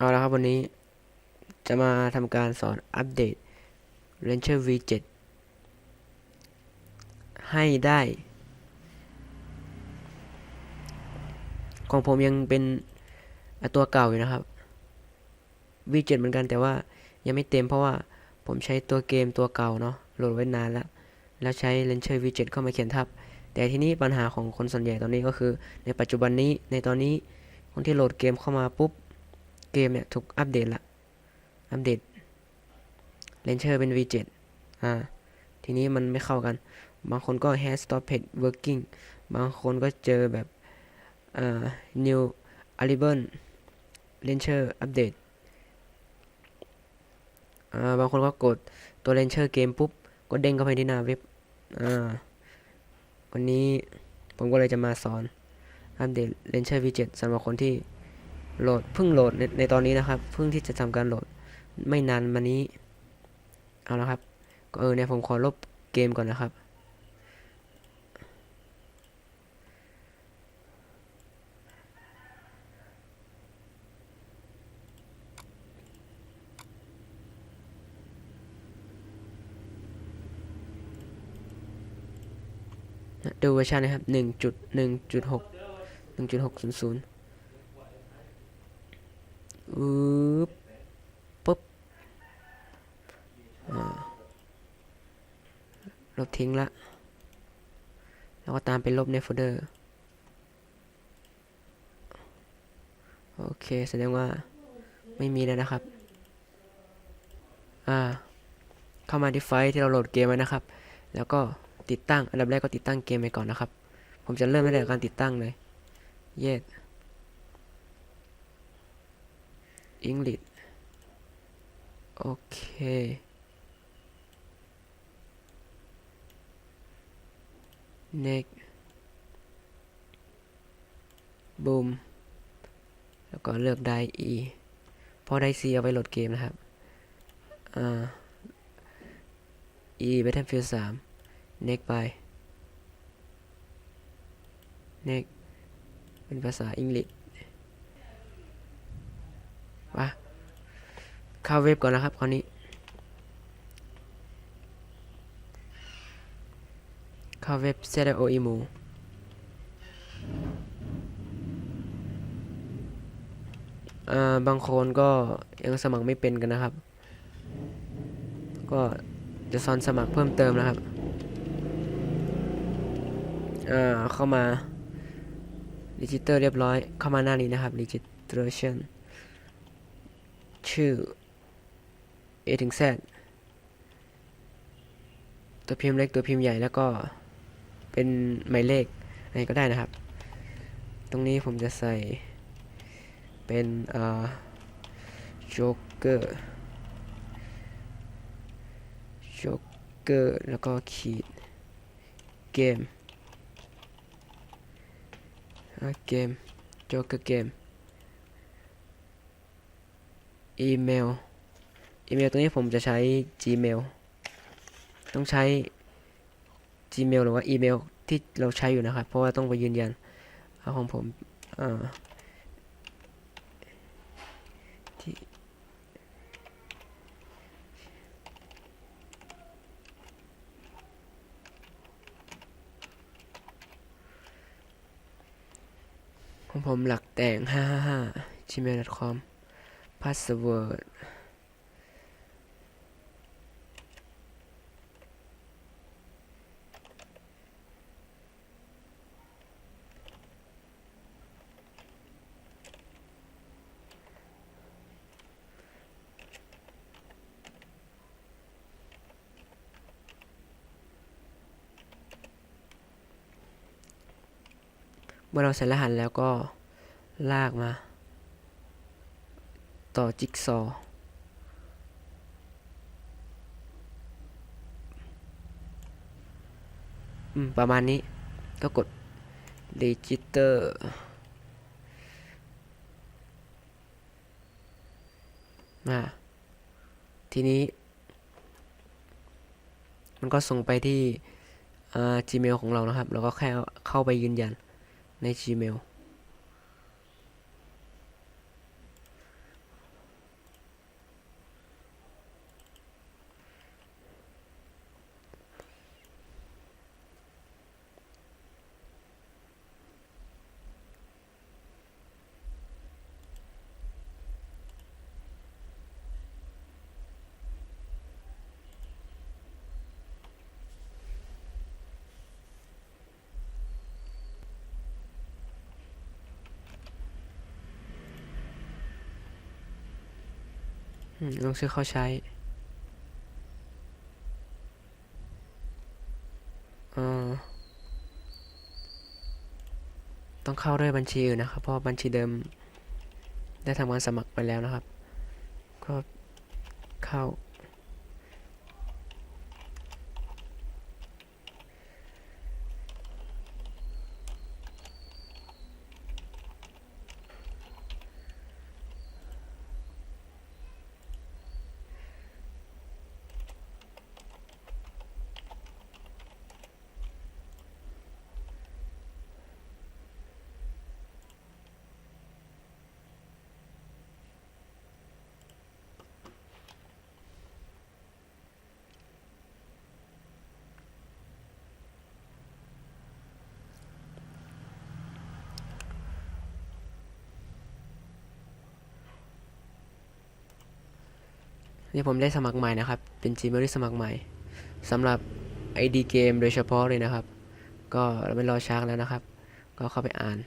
เอาละครับวันนี้จะมาทำการสอนอัปเดต Ranger V7 ให้ได้ ของผมยังเป็นตัวเก่าอยู่นะครับ V7 เหมือนกันแต่ว่ายังไม่เต็มเพราะว่าผมใช้ตัวเกมตัวเก่าเนาะโหลดไว้นานแล้ว แล้วใช้ Ranger V7 เข้ามาเขียนทับ แต่ทีนี้ปัญหาของคนส่วนใหญ่ตอนนี้ก็คือ ในปัจจุบันนี้ในตอนนี้คนที่โหลดเกมเข้ามาปุ๊บ เกมเนี่ยถูกอัปเดตละอัปเดต Ranger เป็น V7 อ่า ทีนี้มันไม่เข้ากัน บางคนก็ has stopped working บางคนก็เจอแบบอ่า new arrival Ranger update อ่า บางคนก็กดตัว Ranger เกมปุ๊บ ก็เด้งเข้าไปที่หน้าเว็บ อ่า วันนี้ผมก็เลยจะมาสอนอัปเดต Ranger V7 สำหรับคนที่ โหลดเพิ่งโหลดในในตอนนี้นะครับเพิ่งที่จะทำการโหลดไม่นานมานี้ เอาละครับเออเนี่ยผมขอลบเกมก่อนนะครับ ดูเวอร์ชันนะครับ 1.1.6 1.600 อืบปุ๊บอ่าลบทิ้งละ แล้วก็ตามไปลบในโฟลเดอร์ โอเค แสดงว่าไม่มีแล้วนะครับ อ่า เข้ามาที่ไฟล์ที่เราโหลดเกมไว้นะครับ แล้วก็ติดตั้ง อันดับแรกก็ติดตั้งเกมไปก่อนนะครับ ผมจะเริ่มตั้งแต่การติดตั้งเลย เย็ด English โอเค next boom แล้วก็เลือกได้ e พอได้ c เอาไปโหลดเกมนะครับอ่า e battlefield 3 next ไป next เป็นภาษาอังกฤษ มา เข้าเว็บก่อนนะครับคราวนี้ เข้าเว็บ ZOE m o อ่าบางคนก็ยังสมัครไม่เป็นกันนะครับ ก็จะสอนสมัครเพิ่มเติมนะครับ อ่า เข้ามา register เรียบร้อย เข้ามาหน้านี้นะครับ registration ชื่อ A ถึง Z ตัวพิมพ์เล็กตัวพิมพ์ใหญ่แล้วก็เป็นหมายเลขอะไรก็ได้นะครับ ตรงนี้ผมจะใส่เป็นอ่า Joker Joker แล้วก็ขีดเกมเกม Joker เกมอีเมล อีเมลตัวนี้ผมจะใช้ Gmail ต้องใช้ Gmail หรือว่าอีเมลที่เราใช้อยู่นะครับ เพราะว่าต้องไปยืนยันเอาของผมอ่าที่ของผมหลักแต่ง 555 gmail.com password มื่อเราใส่รหัสแล้วก็ลากมา ต่อจิ๊กซอว์ประมาณนี้ก็กด register มาทีนี้ มันก็ส่งไปที่อ่า Gmail ของเรานะครับเราก็แค่เข้าไปยืนยัน ใน Gmail ต้องซื้อเข้าใช่ต้องเข้าด้วยบัญชีอื่นนะครับ เพราะบัญชีเดิม ได้ทำการสมัครไปแล้วนะครับ ก็เข้า นี่ผมได้สมัครใหม่นะครับ เป็น Gmail ที่สมัครใหม่สำหรับ ID เกมโดยเฉพาะเลยนะครับ ก็ไม่รอช้าแล้วนะครับ ก็เข้าไปอ่าน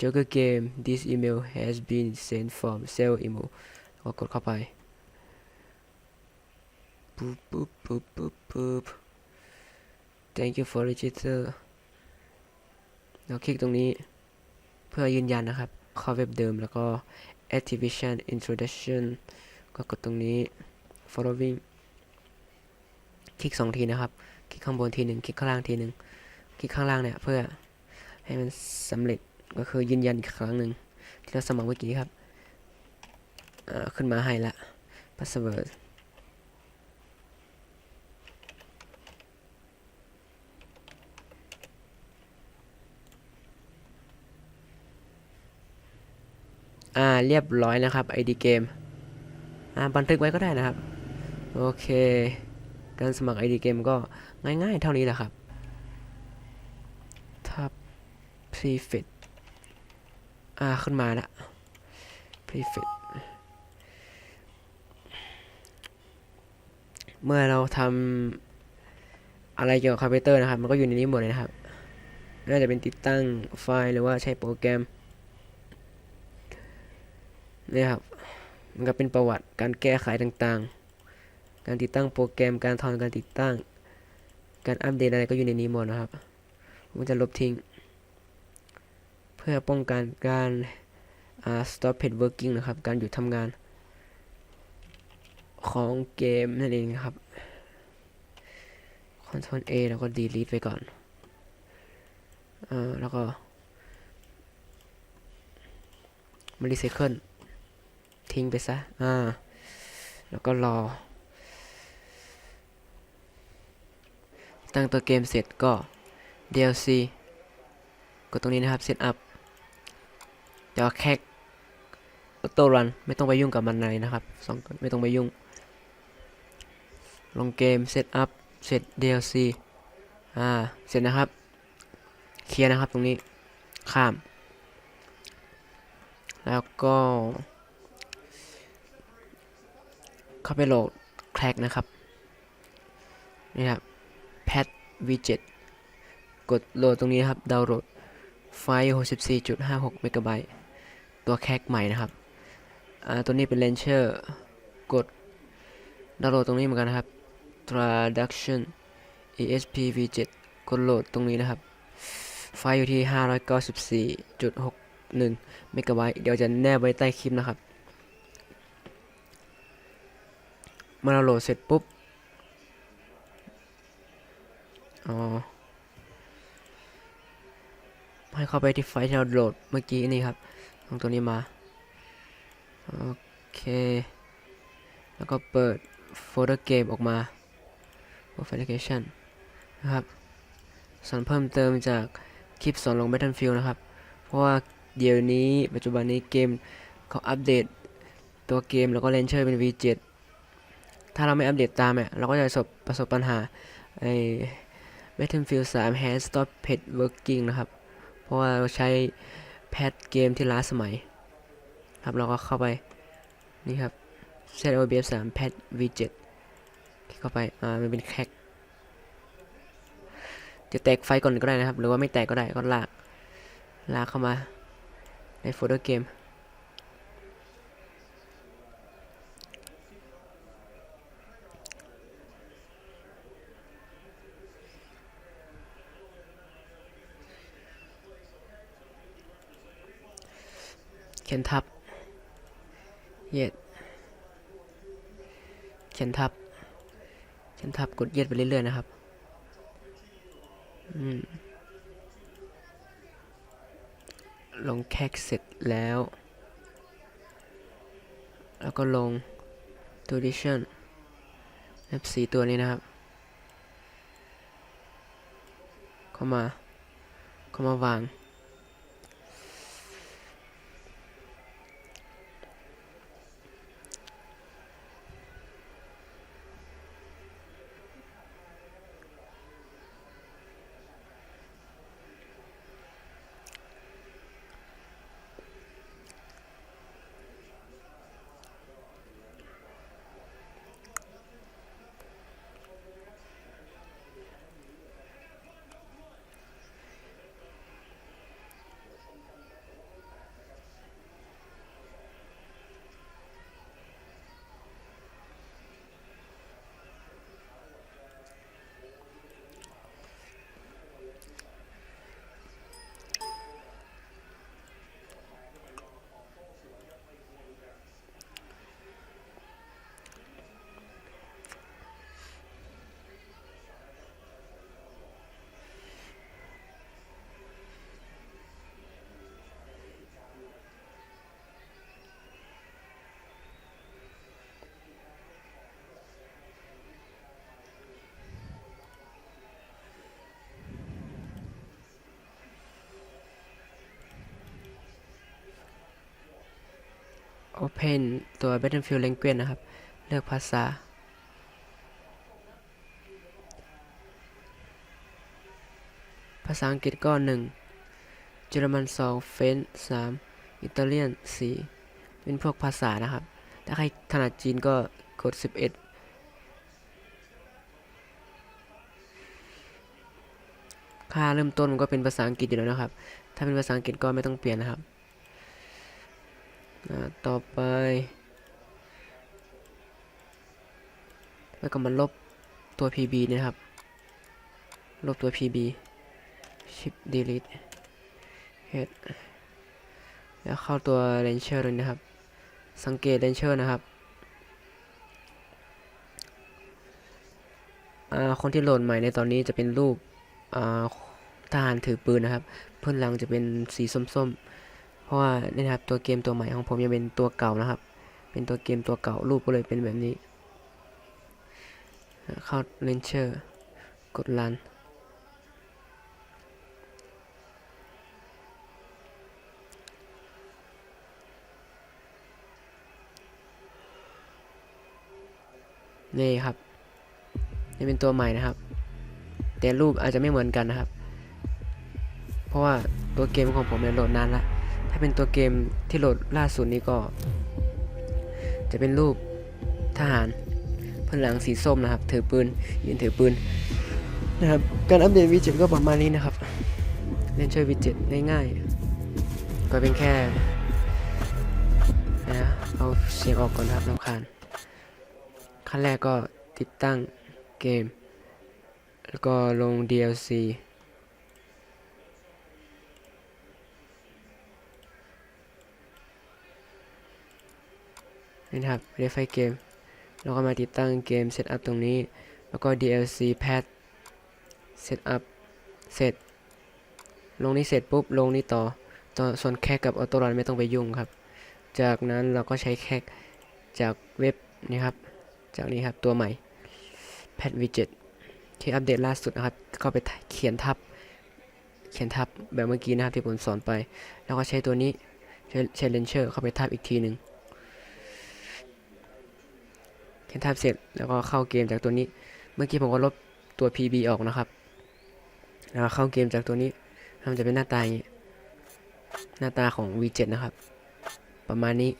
Joker Game this email has been sent from sale email ก็กดเข้าไปปุ๊บปุ๊บปุ๊บปุ๊บปุ๊บ thank you for register แล้วคลิกตรงนี้เพื่อยืนยันนะครับ เข้าเว็บเดิมแล้วก็ activation introduction ก็กดตรงนี้ following คลิกสองทีนะครับ คลิกข้างบนทีหนึ่งคลิกข้างล่างทีหนึ่งคลิกข้างล่างเนี่ยเพื่อให้มันสำเร็จก็คือยืนยันอีกครั้งหนึ่งที่เราสมัครเมื่อกี้ครับอ่าขึ้นมาให้ละ password อ่าเรียบร้อยนะครับ ID เกม บันทึกไว้ก็ได้นะครับ โอเค การสมัคร ID เกมก็ง่ายๆ เท่านี้แหละครับ ทับ prefix อ่า ขึ้นมาละ prefix เมื่อเราทำอะไรเกี่ยวกับคอมพิวเตอร์นะครับ มันก็อยู่ในนี้หมดเลยนะครับไม่ว่าจะเป็นติดตั้งไฟล์หรือว่าใช้โปรแกรมนี่ครับ มันก็เป็นประวัติการแก้ไขต่างๆ การติดตั้งโปรแกรมการทอนการติดตั้ง การอัปเดตอะไรก็อยู่ในนี้หมดนะครับ ผมจะลบทิ้ง เพื่อป้องกันการ stop page working นะครับ การหยุดทำงาน ของเกมนั่นเองครับ Ctrl A แล้วก็ delete ไปก่อนอ่าแล้วก็มา recycle ทิ้งไปซะ อ่า แล้วก็รอ ตั้งตัวเกมเสร็จก็ DLC กดตรงนี้นะครับ Setup เดี๋ยวแค่ Auto Run ไม่ต้องไปยุ่งกับมันเลยนะครับสองไม่ต้องไปยุ่ง ลงเกม Setup เสร็จ DLC อ่า เสร็จนะครับ เคลียร์นะครับตรงนี้ ข้าม แล้วก็ เข้าไปโหลดแคลกนะครับ นี่ครับ Pad V7 กดโหลดตรงนี้ครับดาวน์โหลดไฟล์64.56เมกะไบต์ตัวแคกใหม่นะครับ อ่า ตัวนี้เป็น Launcher กดดาวน์โหลดตรงนี้เหมือนกันนะครับ Traduction ESP V7 กดโหลดตรงนี้นะครับ ไฟล์อยู่ที่ 594.61เมกะไบต์เดี๋ยวจะแนบไว้ใต้คลิปนะครับ เมื่อเราโหลดเสร็จปุ๊บ อ๋อ ให้เข้าไปที่ไฟล์ที่เราโหลดเมื่อกี้นี่ครับตรงตัวนี้มา โอเค แล้วก็เปิดโฟลเดอร์เกมออกมา Authentication นะครับสอนเพิ่มเติมจากคลิปสอนลง Battlefield นะครับ เพราะว่าเดี๋ยวนี้ปัจจุบันนี้เกมเขาอัปเดตตัวเกมแล้วก็เลนเชอร์เป็น V7 ถ้าเราไม่อัปเดตตามเนี่ยเราก็จะประสบประสบปัญหาไอ้ Battlefield 3 has stopped page working นะครับ เพราะว่าเราใช้แพทเกมที่ล้าสมัย ครับเราก็เข้าไป นี่ครับ set OBS 3 patch v7 คลิกเข้าไปอ่ามันเป็นแคกจะแตกไฟก่อนก็ได้นะครับ หรือว่าไม่แตกก็ได้ก็ลาก ลากเข้ามาในโฟลเดอร์เกม เขียนทับ เย็ด เขียนทับ เขียนทับกดเย็ดไปเรื่อย ๆ นะครับอืมลงแคกเสร็จแล้ว แล้วก็ลง duration แบบสีตัวนี้นะครับ เข้ามา เข้ามาวาง Open ตัว Battlefield Language นะครับ เลือกภาษา ภาษาอังกฤษก็หนึ่งเยอรมันสองเฟนสามอิตาเลียนสี่เป็นพวกภาษานะครับ ถ้าใครถนัดจีนก็กดสิบเอ็ดค่าเริ่มต้นมันก็เป็นภาษาอังกฤษอยู่แล้วนะครับ ถ้าเป็นภาษาอังกฤษก็ไม่ต้องเปลี่ยนนะครับ อ่าต่อไป แล้วก็มาลบตัว PB นะครับ ลบตัว PB shift delete head แล้วเข้าตัว launcher เลยนะครับ สังเกต launcher นะครับคนที่โหลดใหม่ในตอนนี้จะเป็นรูปทหารถือปืนนะครับ เพื่อนหลังจะเป็นสีส้มๆ เพราะว่านี่นะครับตัวเกมตัวใหม่ของผมยังเป็นตัวเก่านะครับ เป็นตัวเกมตัวเก่ารูปก็เลยเป็นแบบนี้ เข้าเลนเชอร์ กดรันนี่ครับนี่เป็นตัวใหม่นะครับ แต่รูปอาจจะไม่เหมือนกันนะครับ เพราะว่าตัวเกมของผมเนี่ยโหลดนานและ ถ้าเป็นตัวเกมที่โหลดล่าสุดนี้ก็ จะเป็นรูปทหารพื่อนหลังสีส้มนะครับ ถือปืนยืนถือปืนนะครับ การอัปเดตวิจิตก็ประมาณนี้นะครับ เล่นช่วยวิจิตง่ายๆ ก็เป็นแค่นะเอาเสียงออกก่อนนะครับรำคาญขั้นแรกก็ติดตั้งเกม แล้วก็ลง DLC นี่นะครับเรียไฟเกมแล้วก็มาติดตั้งเกม Setup ตรงนี้ แล้วก็ DLC Path Setup เสร็จ ลงนี้เสร็จปุ๊บ ลงนี้ต่อต่อส่วนแคกกับออโต้รันไม่ต้องไปยุ่งครับ จากนั้นเราก็ใช้แคกจากเว็บนี่ครับ จากนี้ครับตัวใหม่ Pad Widget ที่อัปเดตล่าสุดนะครับเข้าไปเขียนทับ เขียนทับแบบเมื่อกี้นะครับที่ผมสอนไป แล้วก็ใช้ตัวนี้ใช้ใช้เลนเชอร์เข้าไปทับอีกทีหนึ่ง เขีย นทับเสร็จแล้วก็เข้าเกมจากตัวนี้ เมื่อกี้ผมก็ลบตัว PB ออกนะครับแล้วเข้าเกมจากตัวนี้มันจะเป็นหน้าตาอย่างนี้หน้าตาของ V7 นะครับ ประมาณนี้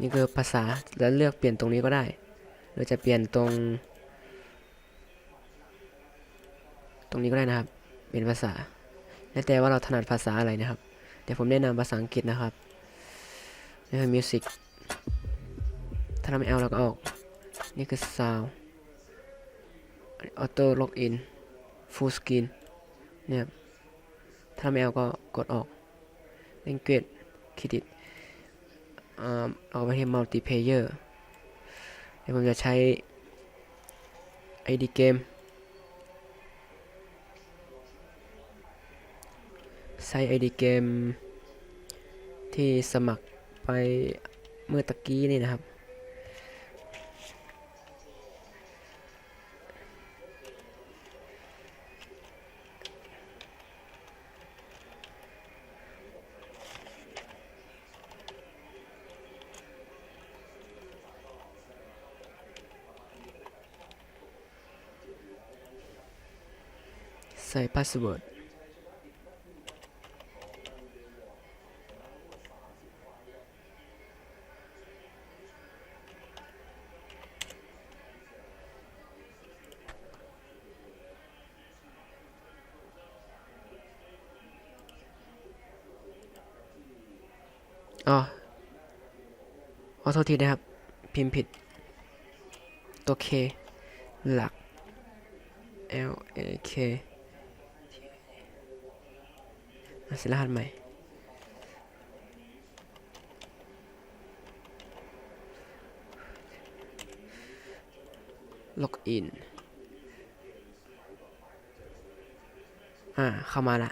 นี่คือภาษาแล้วเลือกเปลี่ยนตรงนี้ก็ได้หรือจะเปลี่ยนตรง ตรงนี้ก็ได้นะครับ เป็นภาษาแล้วแต่ว่าเราถนัดภาษาอะไรนะครับ เดี๋ยวผมแนะนำภาษาอังกฤษนะครับนี่คือ music ถ้าเราไม่เอาเราก็ออก นี่คือ sound auto login full screen เนี่ยครับถ้าไม่เอาก็กดออก language credit อ่าเอาไปที่ multiplayer เดี๋ยวผมจะใช้ ID เกมใช้ ID เกมที่สมัครไปเมื่อตะกี้นี่นะครับ ส่พาสเวิร์ดอ๋อขอโทษทีนะครับ พิมพ์ผิด ตัว K หลัก L A K อะเสิรหัสใหม่ ล็อกอิน อ่า เข้ามาละ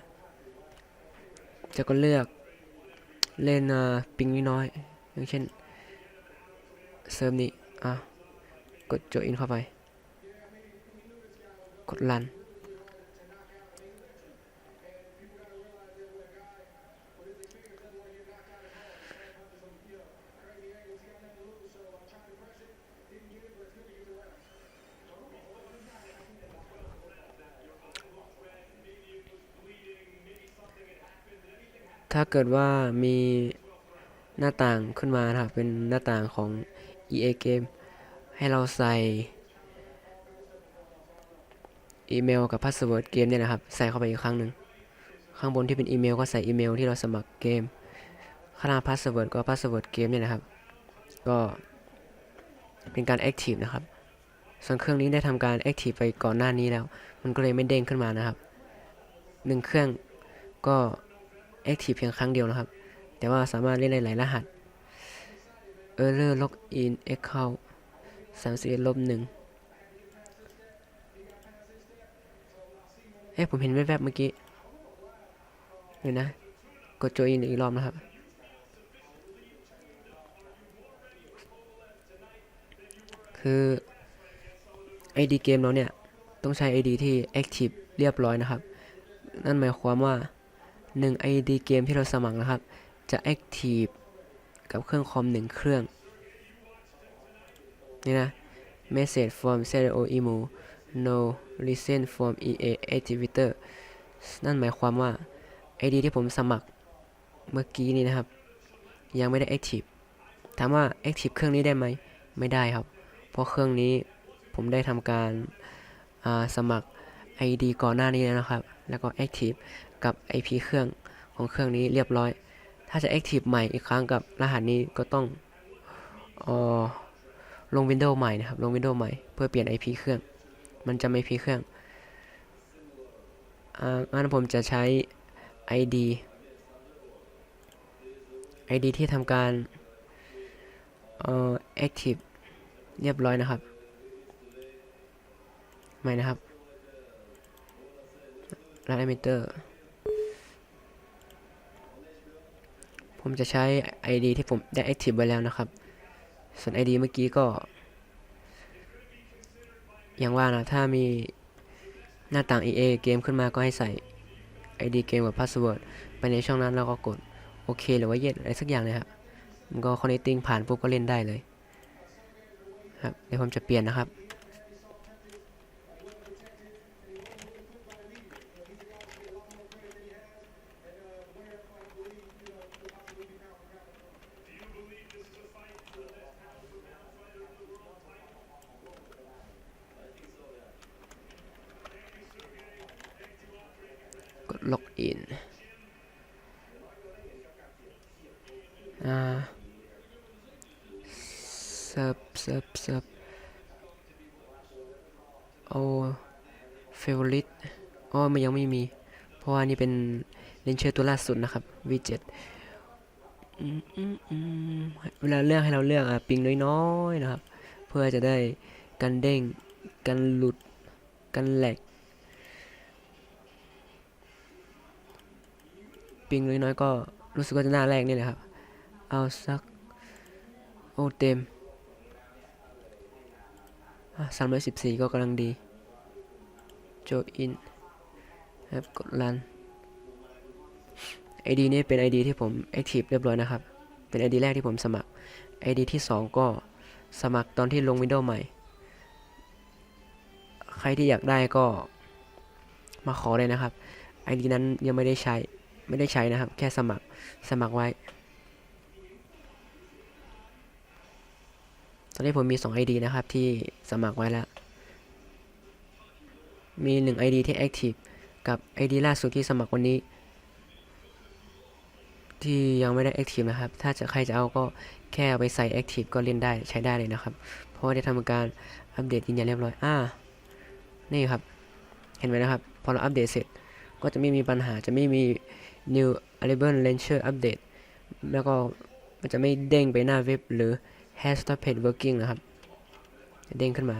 จะก็เลือก เล่นอ่าปิงน้อย อย่างเช่น เซิร์ฟนี้ อะ กดโจอินเข้าไป กดรัน ถ้าเกิดว่ามีหน้าต่างขึ้นมานะครับเป็นหน้าต่างของ EA Game ให้เราใส่อีเมลกับพาสเวิร์ดเกมเนี่ยนะครับ ใส่เข้าไปอีกครั้งหนึ่งข้างบนที่เป็นอีเมลก็ใส่อีเมลที่เราสมัครเกม ข้างหน้าพาสเวิร์ดก็พาสเวิร์ดเกมเนี่ยนะครับ ก็เป็นการ Active นะครับ ส่วนเครื่องนี้ได้ทำการ Active ไปก่อนหน้านี้แล้ว มันก็เลยไม่เด้งขึ้นมานะครับหนึ่งเครื่องก็ Active เพียงครั้งเดียวนะครับ แต่ว่าสามารถเล่นได้หลายรหัส Error Login Account 31ลบหนึ่งเอ๊ะผมเห็นแวบๆเมื่อกี้เดี๋ยวนะ กด join อีกรอบนะครับ คือ ID เกมเราเนี่ย ต้องใช้ ID ที่ Active เรียบร้อยนะครับ นั่นหมายความว่า 1 ID เกมที่เราสมัครนะครับ จะ Active กับเครื่องคอม1เครื่อง นี่นะ Message from Stereo Emu No Listen from EA Activator นั่นหมายความว่า ID ที่ผมสมัครเมื่อกี้นี้นะครับ ยังไม่ได้ Active ถามว่า Active เครื่องนี้ได้ไหม ไม่ได้ครับ เพราะเครื่องนี้ผมได้ทำการาสมัคร ID ก่อนหน้านี้แล้วนะครับ แล้วก็ Active กับ IP เครื่องของเครื่องนี้เรียบร้อย ถ้าจะ Active ใหม่อีกครั้งกับรหัสนี้ก็ต้องออลง Windows ใหม่นะครับ ลง Windows ใหม่เพื่อเปลี่ยน IP เครื่อง มันจะไม่ IP เครื่องอ่างั้นผมจะใช้ ID ID ที่ทำการเอ่อ Active เรียบร้อยนะครับใหม่นะครับร้าน emitter ผมจะใช้ ID ที่ผมได้ active ไว้แล้วนะครับ ส่วน ID เมื่อกี้ก็ อย่างว่านะถ้ามีหน้าต่าง EA เกมขึ้นมาก็ให้ใส่ ID เกมกับ password ไปในช่องนั้นแล้วก็กดโอเคหรือว่า yes อะไรสักอย่างเลยครับมันก็ connecting ผ่านปุ๊บก็เล่นได้เลยครับเดี๋ยวผมจะเปลี่ยนนะครับ กดล็อกอินอ่าเซิร์ฟเซิร์ฟเซิร์ฟโอ้เวอริตอ๋อมันยังไม่มี เพราะว่านี่เป็นเลนเชอร์ตัวล่าสุดนะครับ V7 เวลาเลือกให้เราเลือกอะปิงน้อยๆนะครับ เพื่อจะได้กันเด้ง กันหลุด กันแหลก ปิงเลยน้อยก็รู้สึกว่าจะหน้าแรกนี่แหละครับ เอาสัก โอ้เต็มสามร้อยสิบสี่ก็กำลังดี โจอินครับกดรัน ID นี้เป็น ID ที่ผม Active เรียบร้อยนะครับ เป็น ID แรกที่ผมสมัคร ID ที่ 2 ก็สมัครตอนที่ลง Windows ใหม่ ใครที่อยากได้ก็มาขอเลยนะครับ ID นั้นยังไม่ได้ใช้ ไม่ได้ใช้นะครับ แค่สมัครสมัครไว้ ตอนนี้ผมมี 2 ID นะครับ ที่สมัครไว้แล้ว มี 1 ID ที่ Active กับ ID ล่าสุดที่สมัครวันนี้ ที่ยังไม่ได้ Active นะครับ ถ้าจะใครจะเอาก็แค่เอาไปใส่ Active ก็เล่นได้ใช้ได้เลยนะครับ เพราะว่าได้ทำการอัปเดตยืนยันเรียบร้อย อ่า นี่ครับ เห็นไหมนะครับ พอเราอัปเดตเสร็จ ก็จะไม่มีปัญหา จะไม่มี new Arrival launcher update แล้วก็มันจะไม่เด้งไปหน้าเว็บหรือ has stopped working นะครับ เด้งขึ้นมา